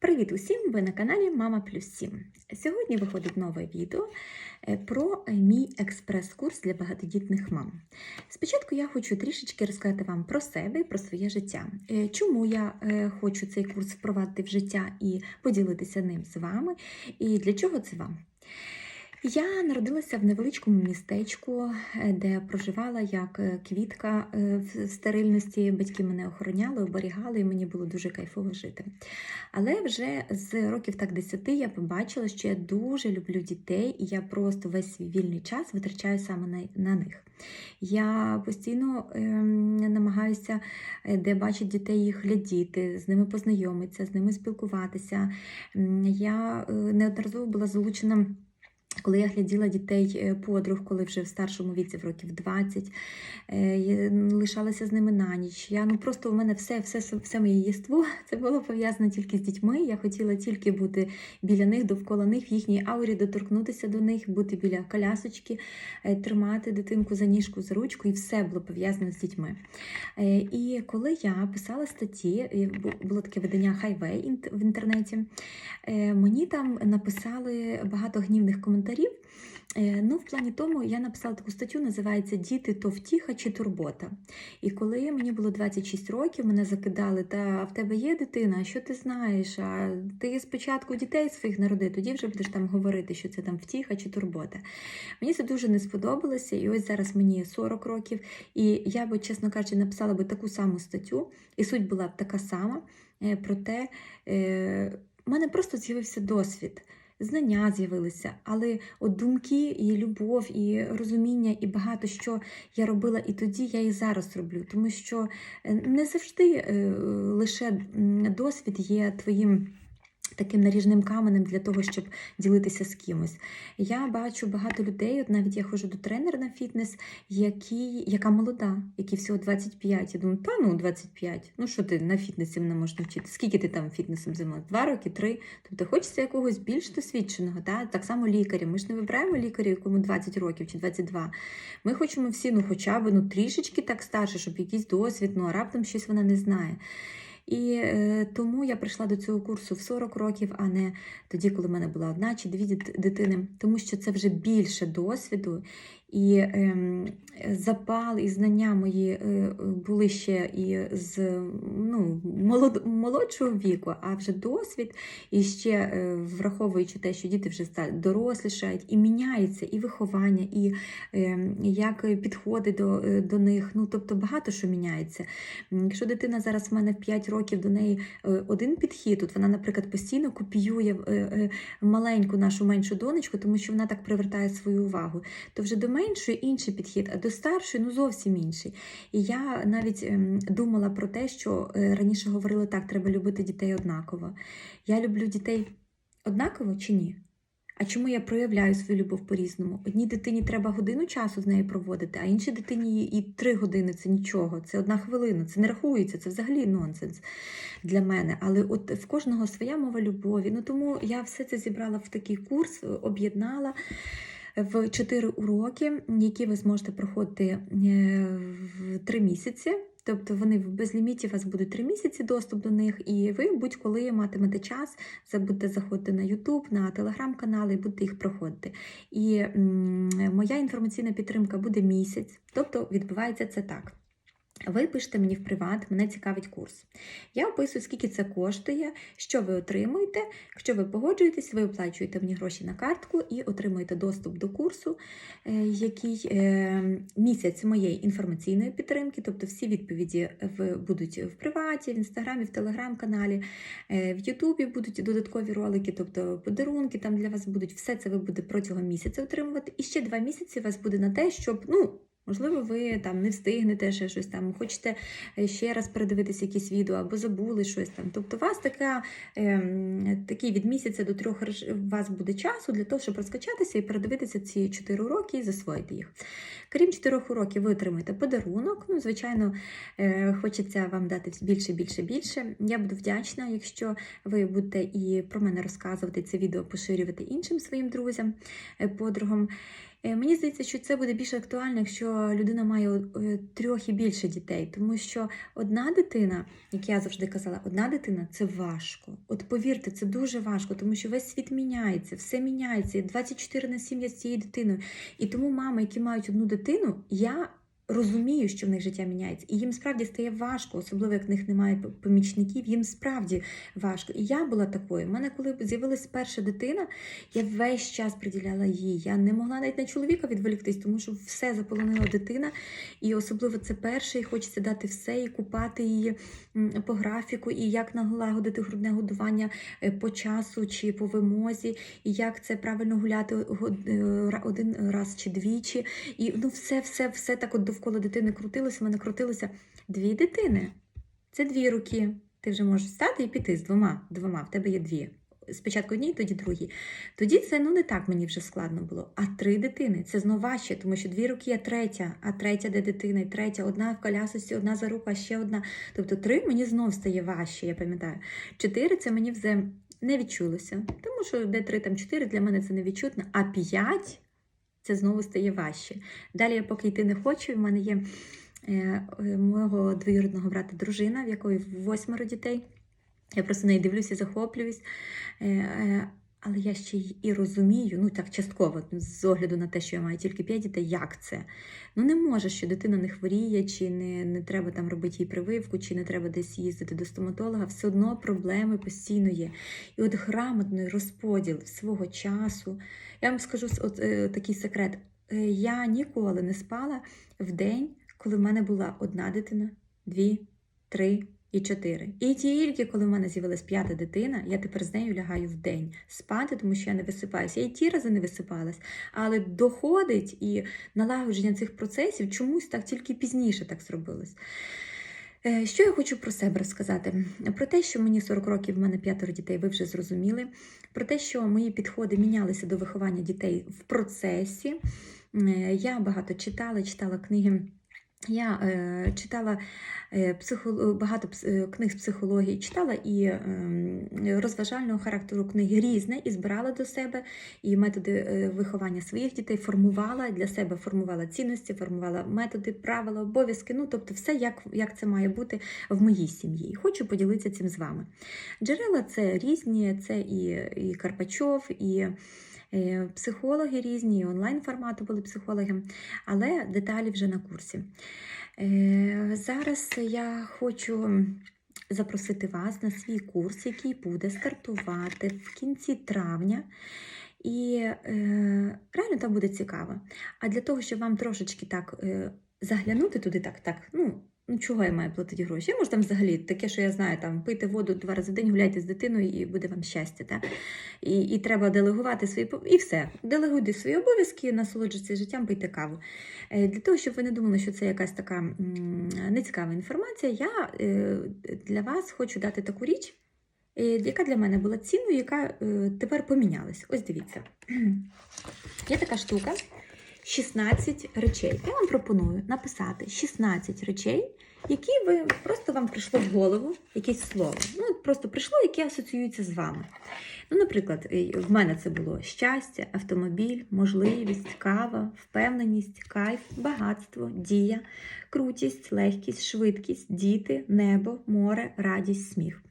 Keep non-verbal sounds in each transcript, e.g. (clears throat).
Привіт усім! Ви на каналі Мама Плюс 7. Сьогодні виходить нове відео е, про е, мій експрес-курс для багатодітних мам. Спочатку я хочу трішечки розказати вам про себе і про своє життя. Е, Чому я хочу цей курс впровадити в життя і поділитися ним з вами, і для чого це вам? Я народилася в невеличкому містечку, е, де проживала як е, квітка е, в стерильності. Батьки мене охороняли, оберігали, і мені було дуже кайфово жити. Але вже з років так 10 я побачила, що я дуже люблю дітей, і я просто весь свій вільний час витрачаю саме на, них. Я постійно ем, намагаюся, де бачать дітей, їх глядіти, з ними познайомитися, з ними спілкуватися. Я неодноразово була залучена. Коли я гляділа дітей е, подруг, коли вже в старшому віці, в років 20, е, лишалася з ними на ніч. Я ну просто у мене все, все, все моє єство (laughs) це було пов'язано тільки з дітьми. Я хотіла тільки бути біля них, довкола них, в їхній аурі, доторкнутися до них, бути біля колясочки, е, тримати дитинку за ніжку, за ручку, і все було пов'язано з дітьми. І коли я писала статті, було таке видання Хайвей в інтернеті, мені там написали багато гнівних коментарів. Е, Ну, в плані тому я написала таку статтю, називається Діти то втіха чи турбота. І коли мені було 26 років, мене закидали, та в тебе є дитина, що ти знаєш? А ти спочатку дітей своїх народи, тоді вже будеш там говорити, що це там втіха чи турбота. Мені це дуже не сподобалося, і ось зараз мені 40 років, і я би, чесно кажучи, написала би таку саму статтю, і суть була б така сама. е, Проте е, в мене просто з'явився досвід. Знання з'явилися, але от думки, і любов, і розуміння, і багато що я робила і тоді, я і зараз роблю. Тому що е, не завжди е, лише досвід є твоїм. Таким наріжним каменем для того, щоб ділитися з кимось. Я бачу багато людей, от навіть я ходжу до тренера на фітнес, які, яка молода, які всього 25. Я думаю, та ну 25. Ну що ти на фітнесі мене можеш навчити? Скільки ти там фітнесом займалася? Два роки, три. Тобто хочеться якогось більш досвідченого. Та? Так само лікаря. Ми ж не вибираємо лікаря, якому 20 років чи 22. Ми хочемо всі, ну хоча б ну, трішечки так старше, щоб якийсь досвід, ну а раптом щось вона не знає. І е, тому я прийшла до цього курсу в 40 років, а не тоді, коли в мене була одна чи дві дит- дитини, тому що це вже більше досвіду, і ем, запал і знання мої е, були ще і з ну, молод, молодшого віку, а вже досвід, і ще е, враховуючи те, що діти вже дорослішають, і міняється і виховання, і ем, як підходи до, е, до них. Ну, тобто багато що міняється. Якщо дитина зараз в мене в 5 років до неї е, один підхід, от вона, наприклад, постійно копіює е, е, маленьку нашу меншу донечку, тому що вона так привертає свою увагу, то вже до меншої інший підхід, а до старшої ну зовсім інший. І я навіть ем, думала про те, що е, раніше говорили так, треба любити дітей однаково. Я люблю дітей однаково чи ні? А чому я проявляю свою любов по-різному? Одній дитині треба годину часу з нею проводити, а іншій дитині і три години це нічого, це одна хвилина, це не рахується, це взагалі нонсенс для мене. Але от в кожного своя мова любові. Ну тому я все це зібрала в такий курс, об'єднала в чотири уроки, які ви зможете проходити е, в три місяці. Тобто вони в безліміті у вас будуть три місяці доступ до них, і ви будь-коли матимете час, будете заходити на YouTube, на телеграм-канали і будете їх проходити. І м, моя інформаційна підтримка буде місяць, тобто відбувається це так. Ви пишете мені в приват, мене цікавить курс. Я описую, скільки це коштує, що ви отримуєте. Якщо ви погоджуєтесь, ви оплачуєте мені гроші на картку і отримуєте доступ до курсу, е, який е, місяць моєї інформаційної підтримки, тобто всі відповіді будуть в приваті, в інстаграмі, в телеграм-каналі, е, в Ютубі будуть додаткові ролики, тобто подарунки там для вас будуть. Все це ви будете протягом місяця отримувати. І ще два місяці у вас буде на те, щоб ну. Можливо, ви там не встигнете ще щось там, хочете е, ще раз передивитися якісь відео або забули щось там. Тобто, у вас така, ем, такий від місяця до трьох у вас буде часу для того, щоб розкачатися і передивитися ці чотири уроки і засвоїти їх. Крім чотирьох уроків, ви отримаєте подарунок. Ну, звичайно, е, хочеться вам дати більше, більше, більше. Я буду вдячна, якщо ви будете і про мене розказувати це відео, поширювати іншим своїм друзям, е, подругам. Е, Мені здається, що це буде більш актуально, якщо людина має е, трьох і більше дітей, тому що одна дитина, як я завжди казала, одна дитина це важко. От повірте, це дуже важко, тому що весь світ міняється, все міняється. і 24 на 7 я з цією дитиною. І тому мами, які мають одну дитину, я. Розумію, що в них життя міняється, і їм справді стає важко, особливо як в них немає помічників. Їм справді важко. І я була такою. У мене, коли з'явилась перша дитина, я весь час приділяла їй. Я не могла навіть на чоловіка відволіктись, тому що все заполонила дитина. І особливо це перше, і хочеться дати все, і купати її по графіку, і як налагодити грудне годування е, по часу чи по вимозі, і як це правильно гуляти е, один раз чи двічі. І ну, все, все, все так от довкола дитини крутилося. В мене крутилося дві дитини. Це дві руки. Ти вже можеш стати і піти з двома. Двома, в тебе є дві. Спочатку одній, тоді другій. Тоді це ну не так мені вже складно було. А три дитини це знову важче, тому що дві руки є третя, а третя де дитина, і третя, одна в колясості, одна за руку, а ще одна. Тобто три мені знов стає важче, я пам'ятаю. Чотири це мені вже не відчулося, тому що де три, там чотири для мене це не відчутно, а п'ять це знову стає важче. Далі я поки йти не хочу. В мене є е, е, мого двоюрідного брата дружина, в якої восьмеро дітей. Я просто неї дивлюся, захоплююсь. Але я ще й і розумію, ну так частково, з огляду на те, що я маю тільки 5 дітей, як це? Ну не може, що дитина не хворіє, чи не, не треба там робити їй прививку, чи не треба десь їздити до стоматолога, все одно проблеми постійно є. І от грамотний розподіл свого часу. Я вам скажу от, е, такий секрет. Е, я ніколи не спала в день, коли в мене була одна дитина, дві, три і чотири. І тільки коли в мене з'явилась п'ята дитина, я тепер з нею лягаю в день спати, тому що я не висипаюся. Я і ті рази не висипалась, але доходить і налагодження цих процесів чомусь так тільки пізніше так зробилось. Е, Що я хочу про себе розказати? Про те, що мені 40 років, в мене п'ятеро дітей, ви вже зрозуміли. Про те, що мої підходи мінялися до виховання дітей в процесі. Е, Я багато читала, читала книги. Я е, читала е, психо, багато е, книг з психології, читала і ем, розважального характеру книги різне, і збирала до себе і методи е, виховання своїх дітей, формувала для себе, формувала цінності, формувала методи, правила, обов'язки. Ну, тобто, все, як, як це має бути в моїй сім'ї. І Хочу поділитися цим з вами. Джерела це різні, це і, і Карпачов, і е, психологи різні, онлайн формату були психологи, але деталі вже на курсі. Е, Зараз я хочу запросити вас на свій курс, який буде стартувати в кінці травня. І е, реально там буде цікаво. А для того, щоб вам трошечки так е, заглянути туди, так, так, ну. Ну, чого я маю платити гроші? Я можу там взагалі таке, що я знаю, там пийте воду два рази в день, гуляйте з дитиною і буде вам щастя. Та? І, і треба делегувати свої і все. Делегуйте свої обов'язки, насолоджуйтесь життям, пийте каву. Е, Для того, щоб ви не думали, що це якась така нецікава інформація, я е, для вас хочу дати таку річ, е, яка для мене була цінною, яка тепер помінялась. Ось дивіться. (clears throat) Є така штука. 16 речей. Я вам пропоную написати 16 речей, які ви просто вам прийшло в голову, якесь слово. Ну, просто прийшло, яке асоціюється з вами. Ну, наприклад, в мене це було щастя, автомобіль, можливість, кава, впевненість, кайф, багатство, дія, крутість, легкість, швидкість, діти, небо, море, радість, сміх.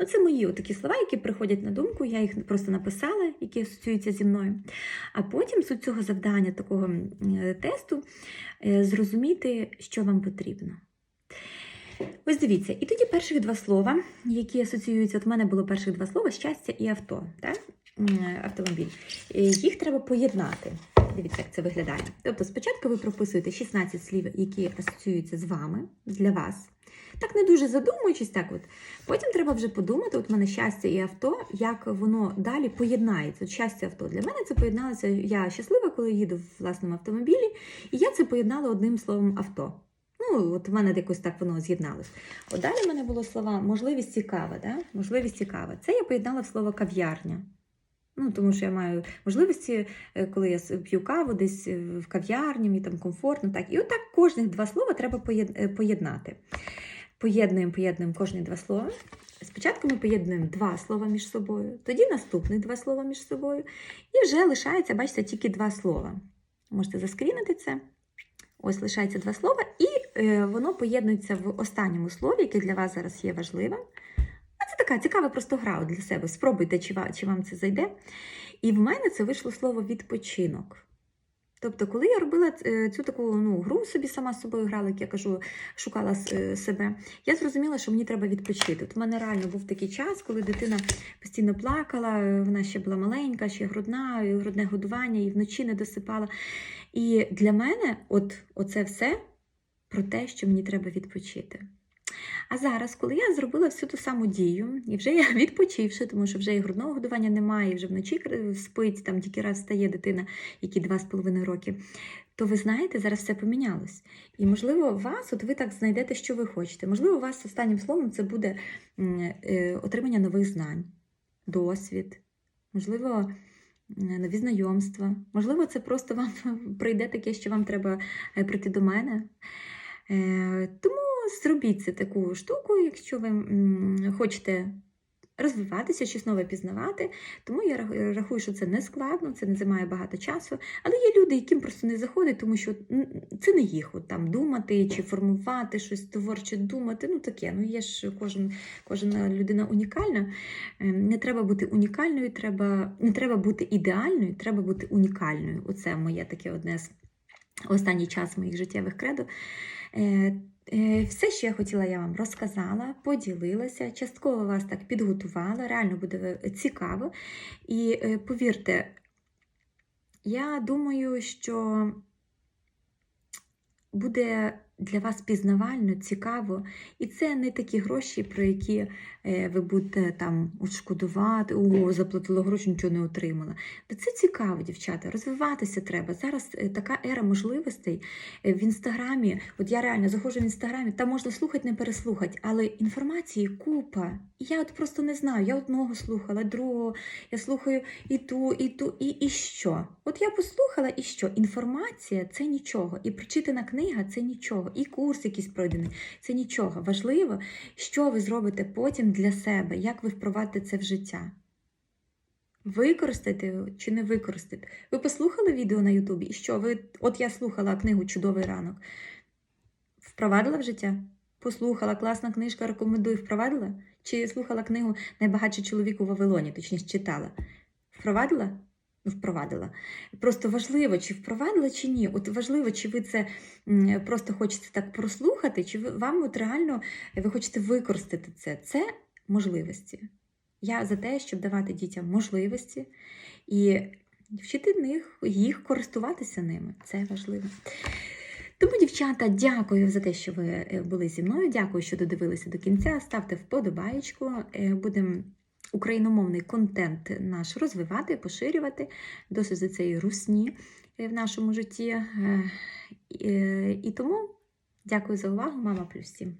Ну, це мої такі слова, які приходять на думку. Я їх просто написала, які асоціюються зі мною. А потім суть цього завдання, такого е, тесту, е, зрозуміти, що вам потрібно. Ось дивіться, і тоді перших два слова, які асоціюються, от в мене було перших два слова щастя і авто, так? Автомобіль. Е, Їх треба поєднати. Дивіться, як це виглядає. Тобто, спочатку ви прописуєте 16 слів, які асоціюються з вами, для вас. Так не дуже задумуючись, так от. Потім треба вже подумати, от в мене щастя і авто, як воно далі поєднається. От щастя авто. Для мене це поєдналося. Я щаслива, коли їду в власному автомобілі, і я це поєднала одним словом авто. Ну, от в мене якось так воно з'єдналось. От далі в мене було слова можливість цікава. Да? Можливість цікава. Це я поєднала в слово кав'ярня. Ну, тому що я маю можливості, е, коли я п'ю каву десь е, в кав'ярні, мені там комфортно. Так. І отак кожних два слова треба е, поєднати. Поєднуємо, поєднуємо кожні два слова. Спочатку ми поєднуємо два слова між собою, тоді наступних два слова між собою. І вже лишається, бачите, тільки два слова. Можете заскрінити це. Ось лишається два слова, і е, воно поєднується в останньому слові, яке для вас зараз є важливим. А це така цікава просто гра для себе. Спробуйте, чи вам, чи вам це зайде. І в мене це вийшло слово відпочинок. Тобто, коли я робила е, цю таку ну, гру собі сама з собою грала, як я кажу, шукала е, себе, я зрозуміла, що мені треба відпочити. От у мене реально був такий час, коли дитина постійно плакала, е, вона ще була маленька, ще грудна, і грудне годування, і вночі не досипала. І для мене от оце все про те, що мені треба відпочити. А зараз, коли я зробила всю ту саму дію, і вже я (laughs) відпочивши, тому що вже і грудного годування немає, і вже вночі спить, там тільки раз встає дитина, які два з половиною роки, то ви знаєте, зараз все помінялось. І можливо, вас, от ви так знайдете, що ви хочете. Можливо, у вас останнім словом це буде е, отримання нових знань, досвід, можливо, нові знайомства. Можливо, це просто вам (laughs) прийде таке, що вам треба е, прийти до мене. Е, Тому зробіть це таку штуку, якщо ви хочете розвиватися, щось нове пізнавати. Тому я рахую, що це не складно, це не займає багато часу. Але є люди, яким просто не заходить, тому що це не їх от, там думати чи формувати щось творче думати. Ну таке. Ну є ж кожен, кожна людина унікальна. Е, Не треба бути унікальною, треба, не треба бути ідеальною, треба бути унікальною. Оце моє таке одне з останній час моїх життєвих кредо. Е, е, Все, що я хотіла, я вам розказала, поділилася, частково вас так підготувала, реально буде е, цікаво. І повірте, я думаю, що буде для вас пізнавально, цікаво, і це не такі гроші, про які е, ви будете там шкодувати, о, заплатила гроші, нічого не отримала. Це цікаво, дівчата. Розвиватися треба. Зараз е, така ера можливостей е, в інстаграмі. От я реально заходжу в інстаграмі, там можна слухати, не переслухати, але інформації купа. Я от просто не знаю. Я одного слухала, другого, я слухаю і ту, і ту, і, і що. От я послухала, і що? Інформація це нічого. І прочитана книга це нічого. І курс якийсь пройдений це нічого. Важливо, що ви зробите потім для себе, як ви впровадите це в життя. Використайте його чи не використайте. Ви послухали відео на Ютубі? І що? Ви, от я слухала книгу Чудовий ранок. Впровадила в життя? Послухала, класна книжка, рекомендую, впровадила? Чи слухала книгу Найбагатший чоловік у Вавилоні, точніше читала? Впровадила? Впровадила. Просто важливо, чи впровадила, чи ні. От важливо, чи ви це просто хочете так прослухати, чи ви, вам от реально ви хочете використати це. Це можливості. Я за те, щоб давати дітям можливості і вчити них, їх користуватися ними. Це важливо. Тому, дівчата, дякую за те, що ви е, були зі мною. Дякую, що додивилися до кінця. Ставте вподобаєчку. Е, Будемо україномовний контент наш розвивати, поширювати. Досить за цієї русні е, в нашому житті. Е, І, і тому дякую за увагу, мама плюс 7.